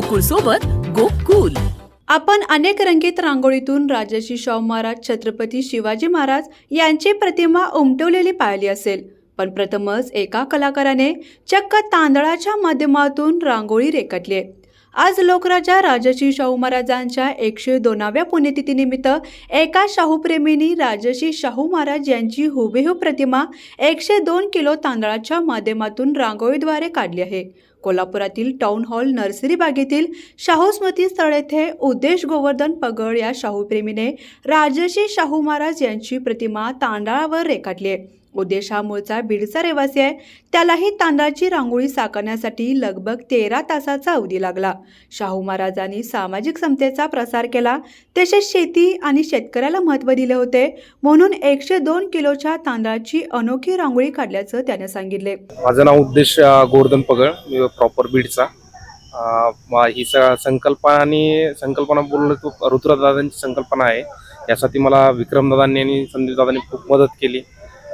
गोकुळ सोबत गोकुल आपण अनेक रंगीत रांगोळीतून राजाजी शाहू महाराज छत्रपती शिवाजी महाराज यांची प्रतिमा उमटवलेली पाहिली असेल पण प्रथमच एका कलाकाराने चक्क तांदळाच्या माध्यमातून रांगोळी रेखाटली आहे. आज लोकराजा राजशी शाहू महाराजांच्या एकशे दोनाव्या पुण्यतिथीनिमित्त एका शाहूप्रेमींनी राजशी शाहू महाराज यांची हुबेहूब प्रतिमा एकशे दोन किलो तांदळाच्या माध्यमातून रांगोळीद्वारे काढली आहे. कोल्हापुरातील टाउन हॉल नर्सरी बागेतील शाहू स्मृती स्थळ येथे उद्देश गोवर्धन पगड या शाहूप्रेमीने राजशी शाहू महाराज यांची प्रतिमा तांदळावर रेखाटली आहे. उद्देश हा मूळचा बीडचा रहिवासी आहे. त्यालाही तांदळाची रांगोळी साकारण्यासाठी लगभग तेरा तासाचा अवधी लागला. शाहू महाराजांनी सामाजिक समतेचा प्रसार केला. तसेच शेती आणि शेतकऱ्याला महत्त्व दिले होते. म्हणून एकशे दोन किलोच्या तांदळाची अनोखी रांगोळी काढल्याचं त्याने सांगितले. माझं नाव उद्देश अ, गोवर्धन पगड प्रॉपर बीडचा. ही स- संकल्पना आणि संकल्पना बोललं तो ऋतुराजदादांची संकल्पना आहे. यासाठी मला विक्रमदादांनी आणि संदीपदादांनी खूप मदत केली.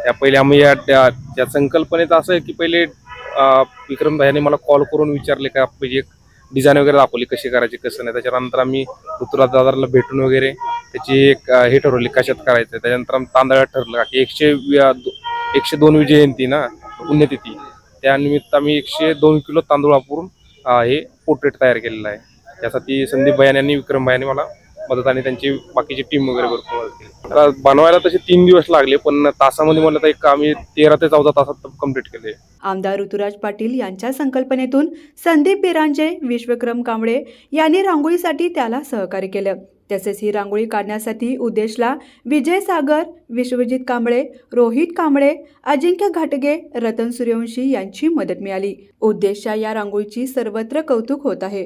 त्या पहिले आम्ही या त्या त्या संकल्पनेत असं आहे की पहिले विक्रम विक्रमदादांनी मला कॉल करून विचारले का म्हणजे एक डिझाईन वगैरे दाखवली कशी करायची कसं नाही. त्याच्यानंतर आम्ही ऋतुराजदादाला भेटून वगैरे त्याची एक हे ठरवली कशात करायचं त्याच्यानंतर आम्ही तांदळात ठरलं की एकशे एकशे दोन जयंती ना पुण्यतिथी. त्यानिमित्त आम्ही एकशे दोन किलो तांदूळ वापरून हे पोर्ट्रेट तयार केलेलं आहे. त्यासाठी संदीप भयान यांनी विक्रम भयाने मला मदत आणि त्यांची बाकीची टीम वगैरे भरपूर मदत केली. आता बनवायला तसे तीन दिवस लागले पण तासामध्ये म्हणलं तर एक आम्ही तेरा ते चौदा तासात कंप्लीट केले. आमदार ऋतुराज पाटील यांच्या संकल्पनेतून संदीप बिरांजे विश्वक्रम कांबळे यांनी रांगोळीसाठी त्याला सहकार्य केलं. तसेच ही रांगोळी काढण्यासाठी उद्देशला विजय सागर विश्वजित कांबळे रोहित कांबळे अजिंक्य घाटगे रतन सूर्यवंशी यांची मदत मिळाली. उद्देशच्या या रांगोळीची सर्वत्र कौतुक होत आहे.